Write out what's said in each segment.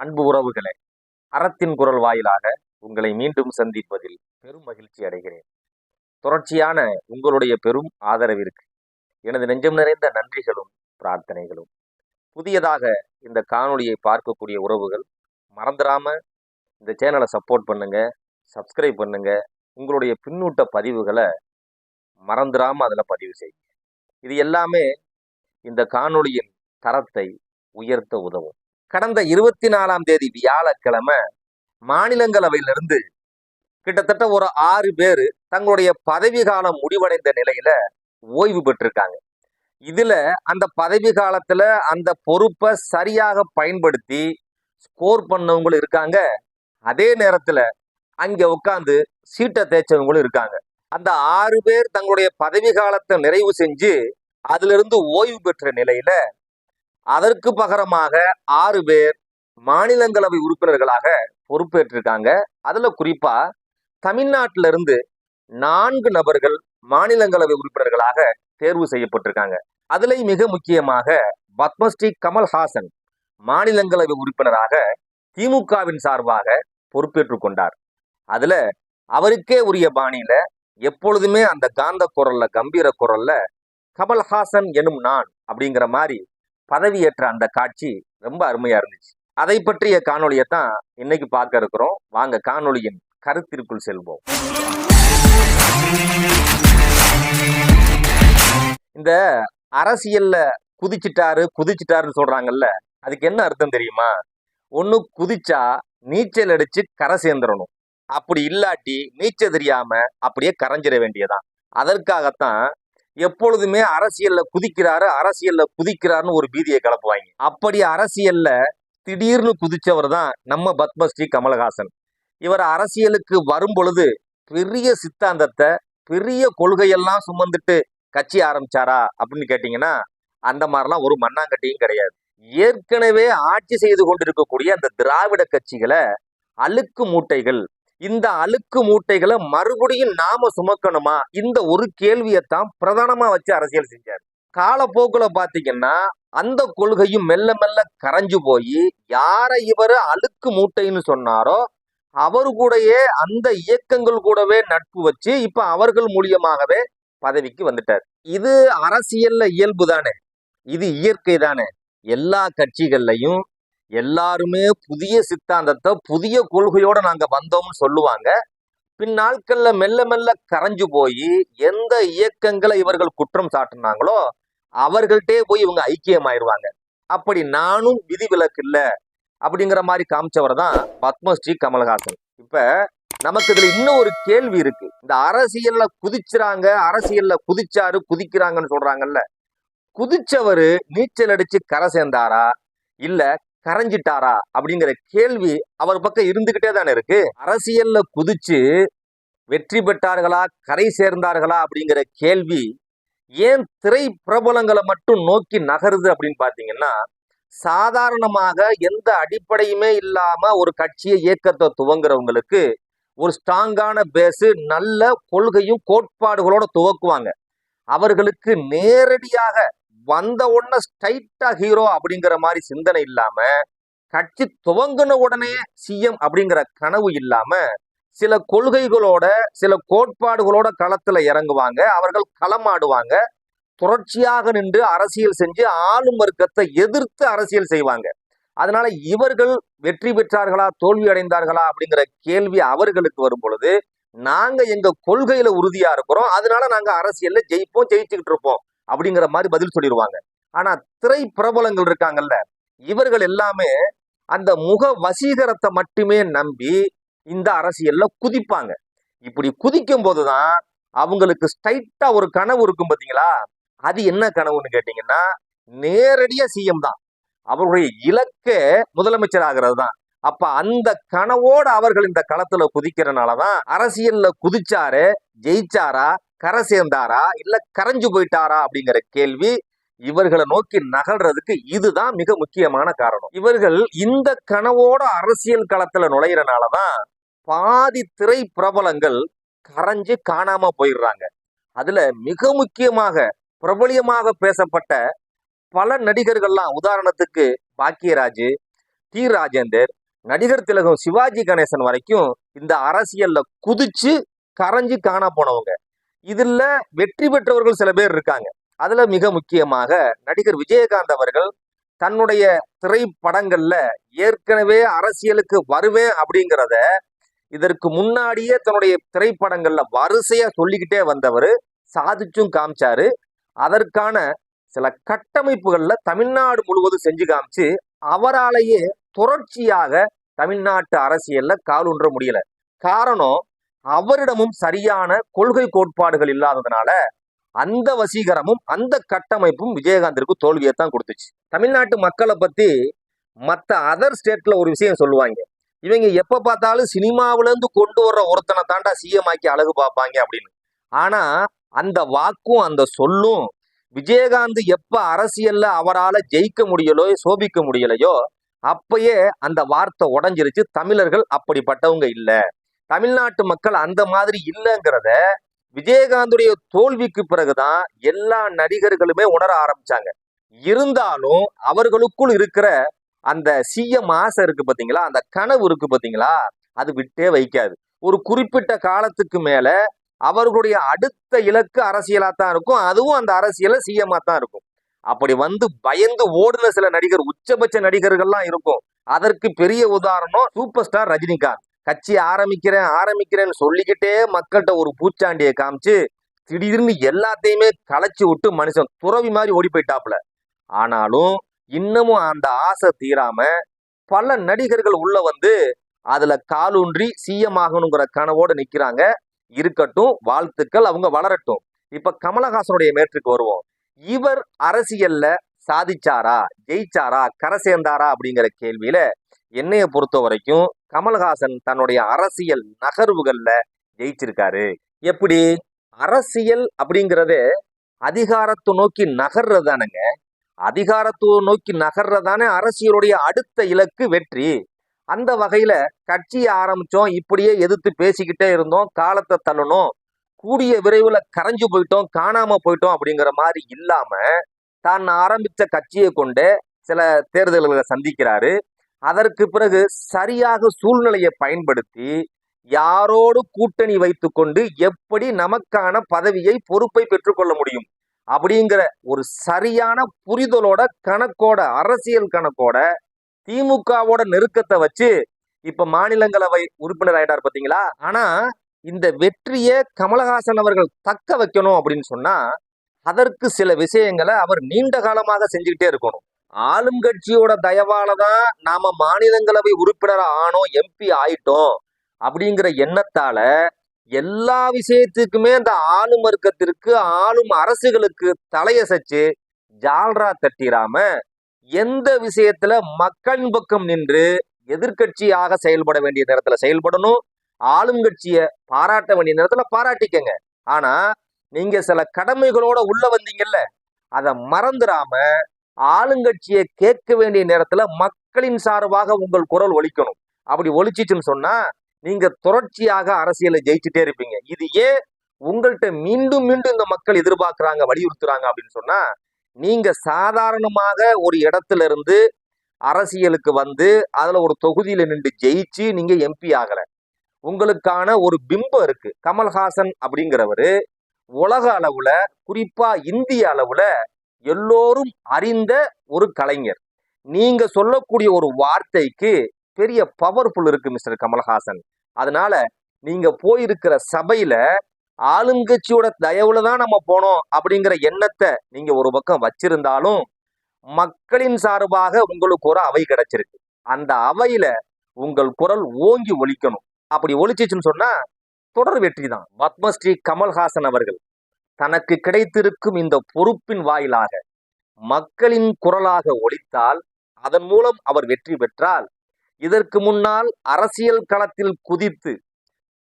அன்பு உறவுகளே அறத்தின் குரல் வாயிலாக உங்களை மீண்டும் சந்திப்பதில் பெரும் மகிழ்ச்சி அடைகிறேன். தொடர்ச்சியான உங்களுடைய பெரும் ஆதரவிற்கு எனது நெஞ்சம் நிறைந்த நன்றிகளும் பிரார்த்தனைகளும். புதியதாக இந்த காணொலியை பார்க்கக்கூடிய உறவுகள் மறந்துடாம இந்த சேனலை சப்போர்ட் பண்ணுங்க சப்ஸ்கிரைப் பண்ணுங்க. உங்களுடைய பின்னூட்ட பதிவுகளை மறந்துடாம அதில் பதிவு செய்யுங்க. இது எல்லாமே இந்த காணொலியின் தரத்தை உயர்த்த உதவும். கடந்த இருபத்தி நாலாம் தேதி வியாழக்கிழமை மாநிலங்களவையிலிருந்து கிட்டத்தட்ட ஒரு ஆறு பேர் தங்களுடைய பதவி காலம் முடிவடைந்த நிலையில ஓய்வு பெற்றிருக்காங்க. இதுல அந்த பதவி காலத்துல அந்த பொறுப்பை சரியாக பயன்படுத்தி ஸ்கோர் பண்ணவங்களும் இருக்காங்க. அதே நேரத்துல அங்க உட்காந்து சீட்டை தேய்ச்சவங்களும் இருக்காங்க. அந்த ஆறு பேர் தங்களுடைய பதவி காலத்தை நிறைவு செஞ்சு அதுல இருந்து ஓய்வு பெற்ற நிலையில அதற்கு பகரமாக ஆறு பேர் மாநிலங்களவை உறுப்பினர்களாக பொறுப்பேற்றிருக்காங்க. அதுல குறிப்பா தமிழ்நாட்டில இருந்து நான்கு நபர்கள் மாநிலங்களவை உறுப்பினர்களாக தேர்வு செய்யப்பட்டிருக்காங்க. அதுல மிக முக்கியமாக பத்மஸ்ரீ கமல்ஹாசன் மாநிலங்களவை உறுப்பினராக திமுகவின் சார்பாக பொறுப்பேற்றுக் கொண்டார். அதுல அவருக்கே உரிய பாணியில எப்பொழுதுமே அந்த காந்த குரல்ல கம்பீர குரல்ல கமல்ஹாசன் எனும் நான் அப்படிங்கிற மாதிரி பதவியேற்ற அந்த காட்சி ரொம்ப அருமையா இருந்துச்சு. அதை பற்றிய காணொலியை தான் இன்னைக்கு பார்க்க இருக்கிறோம். வாங்க காணொலியின் கருத்திற்குள் செல்வோம். இந்த அரசியல்ல குதிச்சிட்டாரு குதிச்சிட்டாருன்னு சொல்றாங்கல்ல அதுக்கு என்ன அர்த்தம் தெரியுமா? ஒண்ணு குதிச்சா நீச்சல் அடிச்சு கரை சேர்ந்துடணும் அப்படி இல்லாட்டி நீச்சல் தெரியாம அப்படியே கரைஞ்சிட வேண்டியதான் அதற்காகத்தான் எப்பொழுதுமே அரசியல்ல குதிக்கிறாரு அரசியல்ல குதிக்கிறாருன்னு ஒரு பீதியை கிளப்புவாங்க. அப்படி அரசியல்ல திடீர்னு குதிச்சவர் தான் நம்ம பத்மஸ்ரீ கமலஹாசன். இவர் அரசியலுக்கு வரும் பொழுது பெரிய சித்தாந்தத்தை பெரிய கொள்கையெல்லாம் சுமந்துட்டு கட்சி ஆரம்பிச்சாரா அப்படின்னு கேட்டீங்கன்னா அந்த மாதிரிலாம் ஒரு மண்ணாங்கட்டியும் கிடையாது. ஏற்கனவே ஆட்சி செய்து கொண்டிருக்கக்கூடிய அந்த திராவிட கட்சிகளை அழுக்கு மூட்டைகள் இந்த அழுக்கு மூட்டைகளை மறுபடியும் நாம சுமக்கணுமா? இந்த ஒரு கேள்வியைத்தான் பிரதானமா வச்சு அரசியல் செஞ்சார். காலப்போக்குல பாத்தீங்கன்னா அந்த கொள்கையும் மெல்ல மெல்ல கரைஞ்சு போய் யாரை இவர் அழுக்கு மூட்டைன்னு சொன்னாரோ அவர் கூடயே அந்த இயக்கங்கள் கூடவே நட்பு வச்சு இப்ப அவர்கள் மூலியமாகவே பதவிக்கு வந்துட்டார். இது அரசியல்ல இயல்பு தானே. இது இயற்கை தானே. எல்லா கட்சிகள்லையும் எல்லாருமே புதிய சித்தாந்தத்தை புதிய கொள்கையோட நாங்க வந்தோம்னு சொல்லுவாங்க. பின் நாட்கள்ல மெல்ல மெல்ல கரைஞ்சு போய் எந்த இயக்கங்களை இவர்கள் குற்றம் சாட்டினாங்களோ அவர்கள்ட்டே போய் இவங்க ஐக்கியமாயிருவாங்க. அப்படி நானும் விதி விலக்கு இல்லை அப்படிங்கிற மாதிரி காமிச்சவர் தான் பத்மஸ்ரீ கமல்ஹாசன். இப்ப நமக்கு இதுல இன்னும் ஒரு கேள்வி இருக்கு. இந்த அரசியல்ல குதிச்சுறாங்க அரசியல்ல குதிச்சாரு குதிக்கிறாங்கன்னு சொல்றாங்கல்ல. குதிச்சவரு நீச்சல் அடிச்சு கரை சேர்ந்தாரா? இல்ல கரைஞ்சிட்டாரா அப்படிங்கிற கேள்வி அவர் பக்கம் இருந்துகிட்டே தானே இருக்கு. அரசியல்ல குதிச்சு வெற்றி பெற்றார்களா கரை சேர்ந்தார்களா அப்படிங்கிற கேள்வி ஏன் திரை பிரபலங்களை மட்டும் நோக்கி நகருது அப்படின்னு பார்த்தீங்கன்னா சாதாரணமாக எந்த அடிப்படையுமே இல்லாம ஒரு கட்சியை இயக்கத்தை துவங்குறவங்களுக்கு ஒரு ஸ்ட்ராங்கான பேஸு நல்ல கொள்கையும் கோட்பாடுகளோட துவக்குவாங்க. அவர்களுக்கு நேரடியாக வந்த உடனே ஸ்ட்ரைட்டா ஹீரோ அப்படிங்கிற மாதிரி சிந்தனை இல்லாம கட்சி துவங்கின உடனே சிஎம் அப்படிங்கிற கனவு இல்லாம சில கொள்கைகளோட சில கோட்பாடுகளோட களத்துல இறங்குவாங்க. அவர்கள் களமாடுவாங்க. தொடர்ச்சியாக நின்று அரசியல் செஞ்சு ஆளும் வர்க்கத்தை எதிர்த்து அரசியல் செய்வாங்க. அதனால இவர்கள் வெற்றி பெற்றார்களா தோல்வி அடைந்தார்களா அப்படிங்கிற கேள்வி அவர்களுக்கு வரும் பொழுது நாங்க எங்க கொள்கையில உறுதியா இருக்கிறோம். அதனால நாங்க அரசியல்ல ஜெயிப்போம் ஜெயிச்சுக்கிட்டு இருப்போம். அப்படிங்கிற மாதிரி பதில் சொல்லிடுவாங்க. ஆனா திரை பிரபலங்கள் இருக்காங்கல்ல இவர்கள் எல்லாமே அந்த முக வசீகரத்தை மட்டுமே நம்பி இந்த அரசியல்ல குதிப்பாங்க. இப்படி குதிக்கும் போதுதான் அவங்களுக்கு ஸ்ட்ரைட்டா ஒரு கனவு இருக்கும் பாத்தீங்களா? அது என்ன கனவுன்னு கேட்டீங்கன்னா நேரடியா சிஎம் தான். அவருடைய இலக்கே முதலமைச்சர் ஆகிறது தான் அப்ப அந்த கனவோட அவர்கள் இந்த களத்துல குதிக்கிறனாலதான் அரசியல்ல குதிச்சாரு ஜெயிச்சாரா கரை சேர்ந்தாரா? இல்ல கரைஞ்சு போயிட்டாரா? அப்படிங்கிற கேள்வி இவர்களை நோக்கி நகர்றதுக்கு இதுதான் மிக முக்கியமான காரணம். இவர்கள் இந்த கனவோட அரசியல் களத்துல நுழையிறனாலதான் பாதி திரை பிரபலங்கள் கரைஞ்சு காணாம போயிடுறாங்க. அதுல மிக முக்கியமாக பிரபலியமாக பேசப்பட்ட பல நடிகர்கள்லாம் உதாரணத்துக்கு பாக்கியராஜ் டி. ராஜேந்தர் நடிகர் திலகம் சிவாஜி கணேசன் வரைக்கும் இந்த அரசியல்ல குதிச்சு கரைஞ்சு காணா போனவங்க. இதில் வெற்றி பெற்றவர்கள் சில பேர் இருக்காங்க. அதில் மிக முக்கியமாக நடிகர் விஜயகாந்த் அவர்கள் தன்னுடைய திரைப்படங்கள்ல ஏற்கனவே அரசியலுக்கு வருவேன் அப்படிங்கிறத இதற்கு முன்னாடியே தன்னுடைய திரைப்படங்கள்ல வரிசையா சொல்லிக்கிட்டே வந்தவர் சாதிச்சும் காமிச்சாரு. அதற்கான சில கட்டமைப்புகள்ல தமிழ்நாடு முழுவதும் செஞ்சு காமிச்சு அவராலேயே தொடர்ச்சியாக தமிழ்நாட்டு அரசியல்ல காலுன்ற முடியல. காரணம் அவரிடமும் சரியான கொள்கை கோட்பாடுகள் இல்லாததுனால அந்த வசீகரமும் அந்த கட்டமைப்பும் விஜயகாந்திற்கு தோல்வியை தான் கொடுத்துச்சு. தமிழ்நாட்டு மக்களை பத்தி மற்ற அதர் ஸ்டேட்ல ஒரு விஷயம் சொல்லுவாங்க. இவங்க எப்ப பார்த்தாலும் சினிமாவிலேருந்து கொண்டு வர்ற ஒருத்தனை தாண்டா சிஎம் ஆக்கி அழகு பார்ப்பாங்க அப்படின்னு. ஆனா அந்த வாக்கும் அந்த சொல்லும் விஜயகாந்த் எப்ப அரசியல்ல அவரால் ஜெயிக்க முடியலோ சோபிக்க முடியலையோ அப்பயே அந்த வார்த்தை உடஞ்சிருச்சு. தமிழர்கள் அப்படிப்பட்டவங்க இல்லை. தமிழ்நாட்டு மக்கள் அந்த மாதிரி இல்லைங்கிறத விஜயகாந்துடைய தோல்விக்கு பிறகுதான் எல்லா நடிகர்களுமே உணர ஆரம்பிச்சாங்க. இருந்தாலும் அவர்களுக்குள் இருக்கிற அந்த சிஎம் ஆசை இருக்கு பார்த்தீங்களா அந்த கனவு இருக்கு பார்த்தீங்களா அது விட்டே வைக்காது. ஒரு குறிப்பிட்ட காலத்துக்கு மேல அவர்களுடைய அடுத்த இலக்கு அரசியலா தான் இருக்கும். அதுவும் அந்த அரசியல சிஎம்மா தான் இருக்கும். அப்படி வந்து பயந்து ஓடுன சில நடிகர் உச்சபட்ச நடிகர்கள்லாம் இருக்கும். அதற்கு பெரிய உதாரணம் சூப்பர் ஸ்டார் ரஜினிகாந்த். கட்சி ஆரம்பிக்கிறேன் ஆரம்பிக்கிறேன்னு சொல்லிக்கிட்டே மக்கள்கிட்ட ஒரு பூச்சாண்டியை காமிச்சு திடீர்னு எல்லாத்தையுமே களைச்சி விட்டு மனுஷன் துறவி மாதிரி ஓடி போயிட்டாப்புல. ஆனாலும் இன்னமும் அந்த ஆசை தீராம பல நடிகர்கள் உள்ள வந்து அதுல காலூன்றி சிஎம் ஆகணுங்கிற கனவோட நிக்கிறாங்க. இருக்கட்டும் வாழ்த்துக்கள் அவங்க வளரட்டும். இப்ப கமலஹாசனுடைய மேற்றுக்கு வருவோம். இவர் அரசியல்ல சாதிச்சாரா ஜெயிச்சாரா கரை சேர்ந்தாரா அப்படிங்கிற கேள்வியில என்னைய பொறுத்த வரைக்கும் கமல்ஹாசன் தன்னுடைய அரசியல் நகர்வுகளில் ஜெயிச்சிருக்காரு. எப்படி? அரசியல் அப்படிங்கிறதே அதிகாரத்தை நோக்கி நகர்றதானுங்க அதிகாரத்தை நோக்கி நகர்றதானே அரசியலுடைய அடுத்த இலக்கு வெற்றி. அந்த வகையில கட்சியை ஆரம்பிச்சோம் இப்படியே எதிர்த்து பேசிக்கிட்டே இருந்தோம் காலத்தை தள்ளணும் கூடிய விரைவில் கரைஞ்சு போயிட்டோம் காணாம போயிட்டோம் அப்படிங்கிற மாதிரி இல்லாம தான் ஆரம்பிச்ச கட்சியை கொண்டு சில தேர்தல்களை சந்திக்கிறாரு. அதற்கு பிறகு சரியாக சூழ்நிலையை பயன்படுத்தி யாரோடு கூட்டணி வைத்துக்கொண்டு எப்படி நமக்கான பதவியை பொறுப்பை பெற்றுக்கொள்ள முடியும்? அப்படிங்கிற ஒரு சரியான புரிதலோட கணக்கோட அரசியல் கணக்கோட திமுகவோட நெருக்கத்தை வச்சு இப்ப மாநிலங்களவை உறுப்பினர் ஆயிட்டார் பாத்தீங்களா? ஆனா இந்த வெற்றியை கமலஹாசன் அவர்கள் தக்க வைக்கணும் அப்படின்னு சொன்னா அதற்கு சில விஷயங்களை அவர் நீண்ட காலமாக செஞ்சுக்கிட்டே இருக்கணும். ஆளும் கட்சியோட தயவால தான் நாம மாநிலங்களவை உறுப்பினர் ஆனோம் எம்பி ஆயிட்டோம் அப்படிங்கிற எண்ணத்தால எல்லா விஷயத்துக்குமே இந்த ஆளும் வர்க்கத்திற்கு ஆளும் அரசுகளுக்கு தலையசைச்சு ஜால்ரா தட்டிராம எந்த விஷயத்துல மக்களின் பக்கம் நின்று எதிர்கட்சியாக செயல்பட வேண்டிய நேரத்துல செயல்படணும் ஆளும் கட்சியை பாராட்ட வேண்டிய நேரத்துல பாராட்டிக்கங்க. ஆனா நீங்க சில கடமைகளோட உள்ள வந்தீங்கல்ல அதை மறந்துடாம ஆளுங்கட்சியை கேட்க வேண்டிய நேரத்துல மக்களின் சார்பாக உங்கள் குரல் ஒழிக்கணும் அப்படி ஒழிச்சிச்சுன்னு சொன்னா நீங்க தொடர்ச்சியாக அரசியலை ஜெயிச்சுட்டே இருப்பீங்க. இது ஏன் உங்கள்கிட்ட மீண்டும் மீண்டும் இந்த மக்கள் எதிர்பார்க்கிறாங்க வலியுறுத்துறாங்க அப்படின்னு சொன்னா நீங்க சாதாரணமாக ஒரு இடத்துல இருந்து அரசியலுக்கு வந்து அதுல ஒரு தொகுதியில நின்று ஜெயிச்சு நீங்க எம்பி ஆகல. உங்களுக்கான ஒரு பிம்பம் இருக்கு. கமல்ஹாசன் அப்படிங்கிறவரு உலக அளவுல குறிப்பா இந்திய அளவுல எல்லோரும் அறிந்த ஒரு கலைஞர். நீங்க சொல்லக்கூடிய ஒரு வார்த்தைக்கு பெரிய பவர்ஃபுல் இருக்கு மிஸ்டர் கமல்ஹாசன். அதனால நீங்க போயிருக்கிற சபையில ஆளுங்கட்சியோட தயவுல தான் நம்ம போனோம் அப்படிங்கிற எண்ணத்தை நீங்க ஒரு பக்கம் வச்சிருந்தாலும் மக்களின் சார்பாக உங்களுக்கு ஒரு அவை கிடைச்சிருக்கு. அந்த அவையில உங்கள் குரல் ஓங்கி ஒழிக்கணும் அப்படி ஒழிச்சிச்சுன்னு சொன்னா தொடர் வெற்றி தான். பத்மஸ்ரீ கமல்ஹாசன் அவர்கள். தனக்கு கிடைத்திருக்கும் இந்த பொறுப்பின் வாயிலாக மக்களின் குரலாக ஒழித்தால் அதன் மூலம் அவர் வெற்றி பெற்றால் இதற்கு முன்னால் அரசியல் களத்தில் குதித்து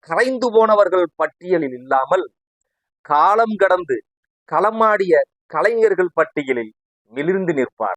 கரைந்து போனவர்கள் பட்டியலில் இல்லாமல் காலம் கடந்து களமாடிய கலைஞர்கள் பட்டியலில் மிளிர்ந்து நிற்பார்.